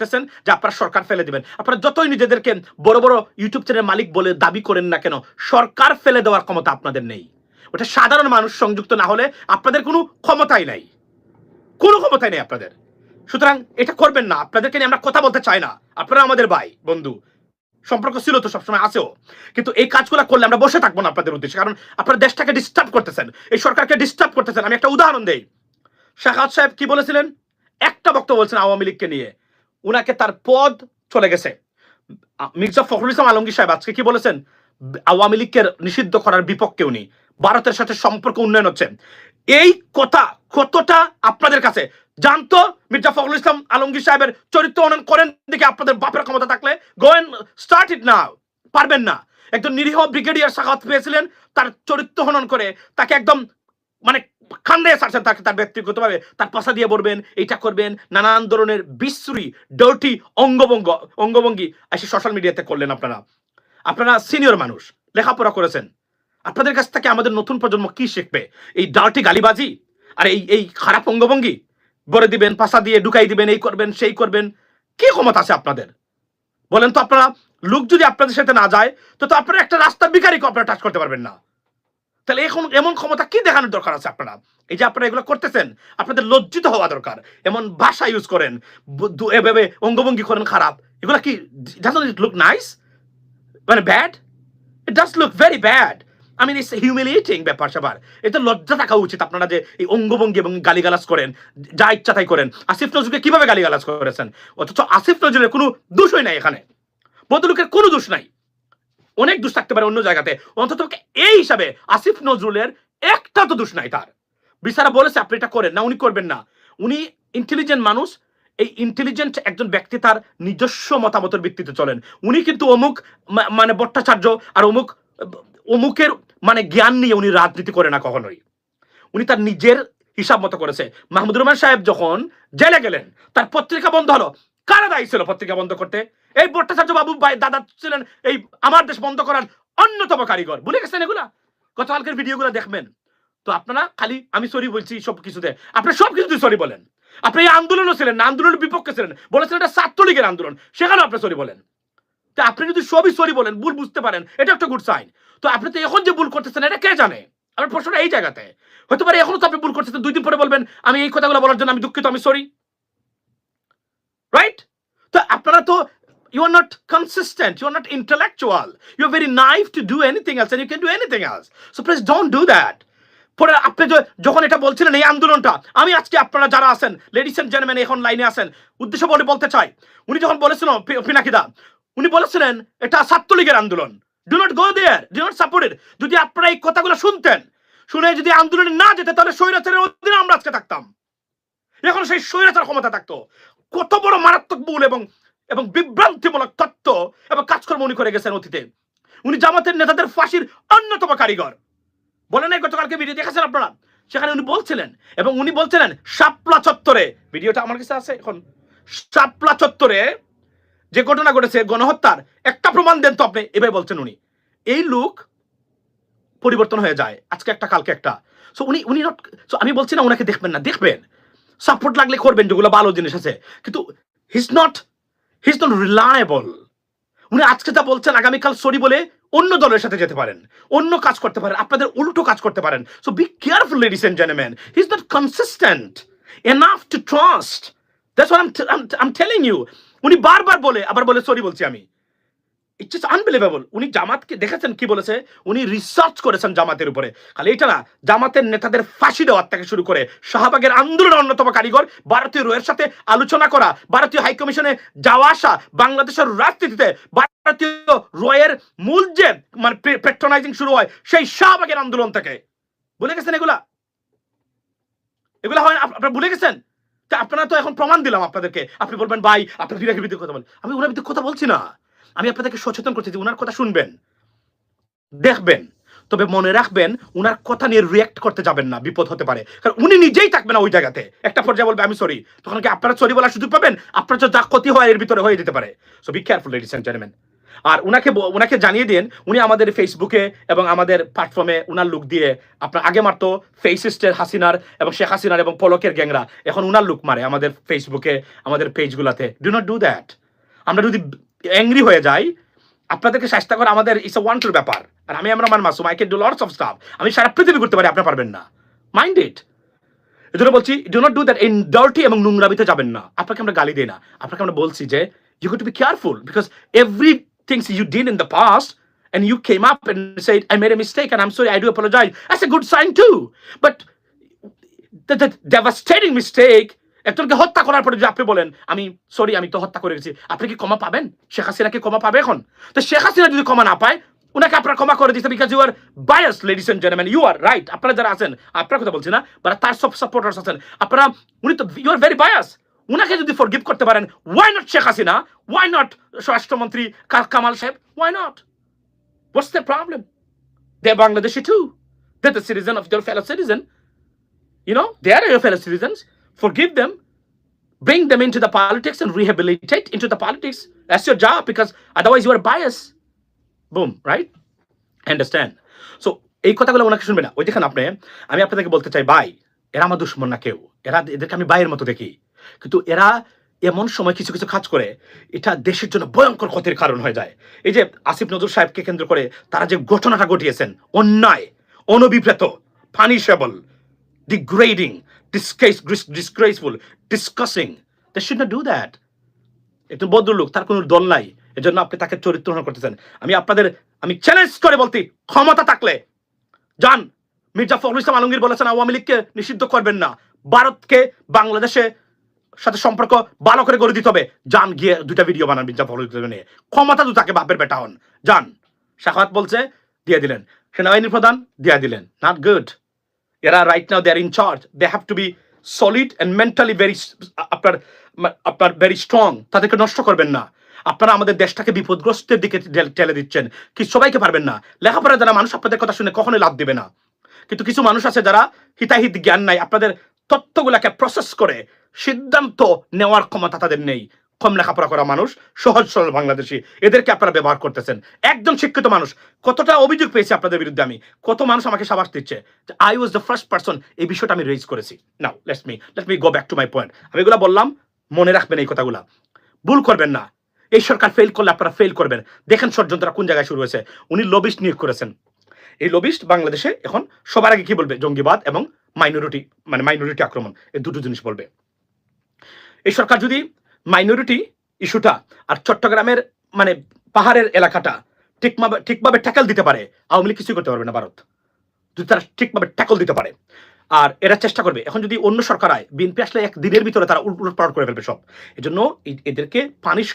করতেছেন যে আপনারা সরকার ফেলে দিবেন। আপনারা যতই নিজেদেরকে বড় বড় ইউটিউব চ্যানেল মালিক বলে দাবি করেন না কেন, সরকার ফেলে দেওয়ার ক্ষমতা আপনাদের নেই। ওটা সাধারণ মানুষ সংযুক্ত না হলে আপনাদের কোনো ক্ষমতাই নাই। কোনো ক্ষমতাই নেই আপনাদের। সুতরাং এটা করবেন না। আপনাদেরকে নিয়ে আমরা কথা বলতে চাই না। আপনারা আমাদের ভাই, বন্ধু। সম্পর্ক ছিল তো সবসময় আছেও। কিন্তু এই কাজগুলো করলে আমরা বসে থাকব না আপনাদের উদ্দেশ্যে। কারণ আপনারা দেশটাকে ডিস্টার্ব করতেছেন। এই সরকারকে ডিস্টার্ব করতেছেন। আমি একটা উদাহরণ দেই। শাহাদ সাহেব কি বলেছিলেন? একটা বক্তব্য বলছেন আওয়ামী লীগকে নিয়ে। উনাকে তার পদ চলে গেছে। মির্জা ফখরুল ইসলাম আলমগীর সাহেব আজকে কি বলেছেন? আওয়ামী লীগকে নিষিদ্ধ করার বিপক্ষে উনি। ভারতের সাথে সম্পর্ক উন্নয়ন হচ্ছে। এই কথা কতটা আপনাদের কাছে? জানতো মির্জা ফখরুল ইসলাম আলমগীর সাহেবের চরিত্র উন্নয়ন করেন দিকে আপনাদের বাপের ক্ষমতা থাকলে? গোয়েন স্টার্ট ইট না পারবেন না। একজন নিরীহ ব্রিগেডিয়ার সাখাত পেয়েছিলেন, তার চরিত্র হনন করে, তাকে একদম মানে খান্ডে সারছেন তাকে তার ব্যক্তিগতভাবে। তার পাশা দিয়ে বলবেন, এইটা করবেন নানান ধরনের বিশ্রী ডর্টি অঙ্গভঙ্গ, অঙ্গভঙ্গি এসে সোশ্যাল মিডিয়াতে করলেন আপনারা। আপনারা সিনিয়র মানুষ, লেখাপড়া করেছেন। আপনাদের কাছ থেকে আমাদের নতুন প্রজন্ম কি শিখবে? এই ডার্টি গালিবাজি আর এই এই খারাপ অঙ্গভঙ্গি? বলে দিবেন, পাশা দিয়ে ঢুকাই দিবেন, এই করবেন, সেই করবেন। কি ক্ষমতা আছে আপনাদের? বলেন তো আপনারা, লোক যদি আপনাদের সাথে না যায়, তো তো আপনারা একটা রাস্তা বিকারীকে আপনারা টাচ করতে পারবেন না। তাহলে এখন এমন ক্ষমতা কি দেখানোর দরকার আছে আপনারা? এই যে আপনারা এগুলো করতেছেন, আপনাদের লজ্জিত হওয়া দরকার। এমন ভাষা ইউজ করেন এভাবে অঙ্গভঙ্গি করেন খারাপ। এগুলো কি লুক নাইস মানে bad it does look very bad I mean it's humiliating ব্যাপার স্যাপার। এতে লজ্জা থাকা উচিত আপনারা যে এই অঙ্গভঙ্গি এবং গালিগালাজ করেন, যা ইচ্ছা তাই করেন। আসিফ নজরুলকে কীভাবে গালিগালাজ করেছেন? অথচ আসিফ নজরুলের কোনো দোষই নাই এখানে। বদলুকের কোনো দোষ নাই। অনেক দোষ থাকতে পারে অন্য জায়গাতে। অন্তত এই হিসাবে আসিফ নজরুলের একটা তো দোষ নাই তার। বিচারা বলেছে আপনি এটা করেন। না, উনি করবেন না। উনি ইন্টেলিজেন্ট মানুষ। এই ইন্টেলিজেন্ট একজন ব্যক্তি তার নিজস্ব মতামতের ভিত্তিতে চলেন। উনি কিন্তু অমুক মানে ভট্টাচার্য আর অমুক, অমুকের মানে জ্ঞান নিয়ে উনি রাজনীতি করে না কখনোই। উনি তার নিজের হিসাব মতো করেছে। মাহমুদুর রহমান সাহেব যখন জেলে গেলেন, তার পত্রিকা বন্ধ হলো। কারা দায়ী ছিল পত্রিকা বন্ধ করতে? এই ভট্টাচার্য বাবু দাদা ছিলেন এই আমার দেশ বন্ধ করার অন্যতম কারিগর। ভুলে গেছেন এগুলা? গতকালকের ভিডিওগুলো দেখবেন। তো আপনারা খালি আমি সরি বলছি সব কিছুতে। আপনি সব কিছুতে সরি বলেন। আপনি এই আন্দোলনও ছিলেন না, আন্দোলনের বিপক্ষে ছিলেন। বলেছিলেন এটা ছাত্রলীগের আন্দোলন, সেখানেও আপনি সরি বলেন। তা আপনি যদি সবই সরি বলেন, ভুল বুঝতে পারেন, এটা একটা গুড সাইন তো আপনি তো এখন যে ভুল করতেছেন, এটা কে জানে? আমার প্রশ্নটা এই জায়গাতে। হতে পারে এখনও তো আপনি ভুল করতেছেন, দুই দিন পরে বলবেন, আমি এই কথাগুলো বলার জন্য আমি দুঃখিত, আমি সরি রাইট তো you are not consistent, you are not intellectual. You're very naive to do anything else and you can do anything else. So please don't do that. পরে আপনি যখন এটা বলছিলেন এই আন্দোলনটা, আমি আজকে আপনারা যারা আছেন লেডিস এন্ড জেন্টলম্যান এখন লাইনে আছেন, উদ্দেশ্য বলে বলতে চাই। উনি যখন পিনাকিদা, উনি বলেছিলেন, এটা ছাত্রলীগের আন্দোলন। Do not go there do not support it যদি আপনারা এই কথাগুলো শুনতেন, শুনে যদি আন্দোলনে না যেতে, তাহলে স্বৈরাচারের অধীনে আমরা আজকে থাকতাম। এখন সেই স্বৈরাচার ক্ষমতা থাকতো। কত বড় মারাত্মক ভুল এবং এবং বিভ্রান্তিমূলক তত্ত্ব এবং কাজকর্ম উনি করে গেছেন অতীতে। উনি জামাতের নেতাদের ফাঁসির অন্যতম কারিগর। বলেন নাই গতকালকে ভিডিও দেখেছেন আপনারা? সেখানে উনি বলছিলেন এবং উনি বলছিলেন, শাপলা চত্বরে ভিডিওটা আমার কাছে আছে এখন। শাপলা চত্বরে যে ঘটনা ঘটেছে, গণহত্যার একটা প্রমাণ দেন তো আপনি, এভাবে বলছেন উনি। এই লোক পরিবর্তন হয়ে যায়। আজকে একটা, কালকে একটা। সো উনি উনি নট সো আমি বলছি না ওনাকে দেখবেন না, দেখবেন। সাপোর্ট লাগলে করবেন যেগুলো ভালো জিনিস আছে। কিন্তু he's not he's not reliable উনি আজকে যা বলছেন, আগামীকাল সরি বলে অন্য দলের সাথে যেতে পারেন, অন্য কাজ করতে পারেন, আপনাদের উল্টো কাজ করতে পারেন। So be careful ladies and gentleman he is not consistent enough to trust that's what I am telling you উনি বারবার বলে, আবার বলে সরি বলছি আমি। ইটস জাস্ট আনবিলিভেবল উনি জামাতকে দেখেছেন কি বলেছে? উনি রিসার্চ করেছেন জামাতের উপরে। খালি এটা না, জামাতের নেতাদের ফাঁসি দেওয়ার থেকে শুরু করে শাহবাগের আন্দোলনের অন্যতম কারিগর, ভারতীয় রয়ের সাথে আলোচনা করা, ভারতীয় হাইকমিশনে যাওয়া আসা, বাংলাদেশের রাজনীতিতে ভারতীয় রয়ের মূল যে মানে পেট্রোনাইজিং শুরু হয়, সেই শাহবাগের আন্দোলন থেকে। ভুলে গেছেন এগুলা? এগুলা হয়? আপনারা ভুলে গেছেন? আপনারা তো এখন প্রমাণ দিলাম আপনাদেরকে। আপনি বলবেন, ভাই আপনার বিরাগের বিরুদ্ধে কথা বলেন। আমি ওনার বিরুদ্ধে কথা বলছি না। আমি আপনাদেরকে সচেতন করছি যে উনার কথা শুনবেন, দেখবেন, তবে মনে রাখবেন, উনার কথা নিয়ে রিয়াক্ট করতে যাবেন না, বিপদ হতে পারে। কারণ উনি নিজেই থাকবেন না ওই জায়গাতে। একটা পর্যায়ে বলবে, আমি সরি তখন কি আপনারা সরি বলার সুযোগ পাবেন? আপনার যা ক্ষতি হয়, এর ভিতরে হয়ে যেতে পারে। So be careful ladies and gentleman আর উনাকে উনাকে জানিয়ে দিন, উনি আমাদের ফেসবুকে এবং আমাদের প্ল্যাটফর্মে উনার লুক দিয়ে আপনার আগে মারতো ফেসিস্টের হাসিনার এবং শেখ হাসিনার এবং পলকের গ্যাংরা। এখন উনার লুক মারে আমাদের ফেসবুকে আমাদের পেজগুলোতে ডু নট ডু দ্যাট আমরা যদি অ্যাংরি হয়ে যাই আপনাদেরকে চেষ্টা করা আমাদের ইটস এ ওয়ান টুর ব্যাপার। আর আমি আমরা মান Masum I can do lots of stuff আমি সারা পৃথিবী করতে পারি আপনি পারবেন না। মাইন্ড ইট এজন্য বলছি do not do that in dirty এবং নোংরামিতে যাবেন না। আপনাকে আমরা গালি দিই না। আপনাকে আমরা বলছি যে you to be careful because every things you did in the past and you came up and said, I made a mistake and I'm sorry, I do apologize. That's a good sign too. But the, the devastating mistake একজনকে হত্যা করার পরে যদি আপনি বলেন আমি sorry আমি তো হত্যা করে গেছি। আপনি কি ক্ষমা পাবেন? শেখ হাসিনা কি ক্ষমা পাবে এখন? তো শেখ হাসিনা যদি ক্ষমা না পায় ওনাকে আপনারা ক্ষমা করে দিতে because you are bias ladies and gentleman you are right আপনারা যারা আছেন আপনার কথা বলছি না বা তার সব সাপোর্টার্স আছেন। আপনারা উনি তো ইউ আর ভেরি বায়াস উনাকে যদি ফরগিভ করতে পারেন why not Sheikh Hasina? Why not স্বরাষ্ট্রমন্ত্রী কামাল সাহেব? Why not What's the problem? They're Bangladeshi too. They're the citizen of your fellow citizen. You know, they are your fellow citizens. Forgive them. Bring them into the politics and rehabilitate into the politics. That's your job because otherwise you are biased. Boom, right? Understand? So এই কথাগুলো ওনাকে শুনবে না ওই দেখেন আপনি আমি আপনাদেরকে বলতে চাই ভাই এরা আমার দুশ্মন না কেউ এরা এদেরকে আমি ভাইয়ের মতো দেখি কিন্তু এরা এমন সময় কিছু কিছু কাজ করে এটা দেশের জন্য ভয়ঙ্কর ক্ষতির কারণ হয়ে যায় এই যে আসিফ নজরুল সাহেবকে কেন্দ্র করে তারা যে ঘটনাটা ঘটিয়েছেন অন্যায় অনবিপ্রেত punishable degrading disgrace disgraceful disgusting they should not do that একটু ভদ্রলোক, তার কোনো দল নাই। এজন্য আপনি তাকে চরিত্রহীন করতেছেন। আমি আপনাদের, আমি চ্যালেঞ্জ করে বলতে ক্ষমতা থাকলে। যান মির্জা ফখরুল ইসলাম আলমগীর বলেছেন, আওয়ামী লীগকে নিষিদ্ধ করবেন না। ভারতকে বাংলাদেশে সাথে সম্পর্ক ভালো করে গড়ে দিতে হবে। যান গিয়ে দুটা ভিডিও বানান মির্জা ফখরুল ইসলাম নিয়ে। ক্ষমতা তো তাকে বাপের বেটা হন। যান শাখাত বলছে, দিয়ে দিলেন। সেনাবাহিনী প্রধান, দিয়ে দিলেন। নট গুড এরা right now they are in charge they have to be solid and mentally very আপনার আপনার ভেরি স্ট্রং তাদেরকে নষ্ট করবেন না। আপনারা আমাদের দেশটাকে বিপদগ্রস্তের দিকে ঠেলে- দিচ্ছেন। কি সবাইকে পারবেন না? লেখাপড়া যারা মানুষ, আপনাদের কথা শুনে কখনোই লাভ দেবে না। কিন্তু কিছু মানুষ আছে যারা হিতাহিত জ্ঞান নাই। আপনাদের তথ্যগুলাকে প্রসেস করে সিদ্ধান্ত নেওয়ার ক্ষমতা তাদের নেই। কম লেখাপড়া করা মানুষ, সহজ সরল বাংলাদেশি। এদেরকে আপনারা ব্যবহার করতেছেন। একজন শিক্ষিত মানুষ। কতটা অভিযোগ পেয়েছি আপনাদের বিরুদ্ধে আমি। কত মানুষ আমাকে সাবাস দিচ্ছে। I was the first person এই বিষয়টা আমি রেজ করেছি। Now let's me let me go back to my point আমি এগুলো বললাম, মনে রাখবেন এই কথাগুলা। ভুল করবেন না। এই সরকার ফেল করলে আপনারা ফেল করবেন। দেখেন ষড়যন্ত্রটা কোন জায়গায় শুরু হয়েছে। উনি লবিস্ট নিয়োগ করেছেন। এই লবিস্ট বাংলাদেশে এখন সবার আগে কি বলবে? জঙ্গিবাদ এবং মাইনরিটি মানে মাইনরিটি আক্রমণ। এই দুটো জিনিস বলবে। এই সরকার যদি মাইনরিটি ইস্যুটা আর চট্টগ্রামের মানে পাহাড়ের এলাকাটা ঠিকভাবে ঠিকভাবে ট্যাকল দিতে পারে, আওয়ামী লীগ কিছুই করতে পারবে না ভারত। যদি তারা ঠিকভাবে ট্যাকল দিতে পারে। আর এরা চেষ্টা করবে, এখন যদি অন্য সরকার আয়, বিএনপি আসলে এক দিনের ভিতরে তারা উল্ট করে ফেলবে সব। এজন্য এদেরকে পানিশ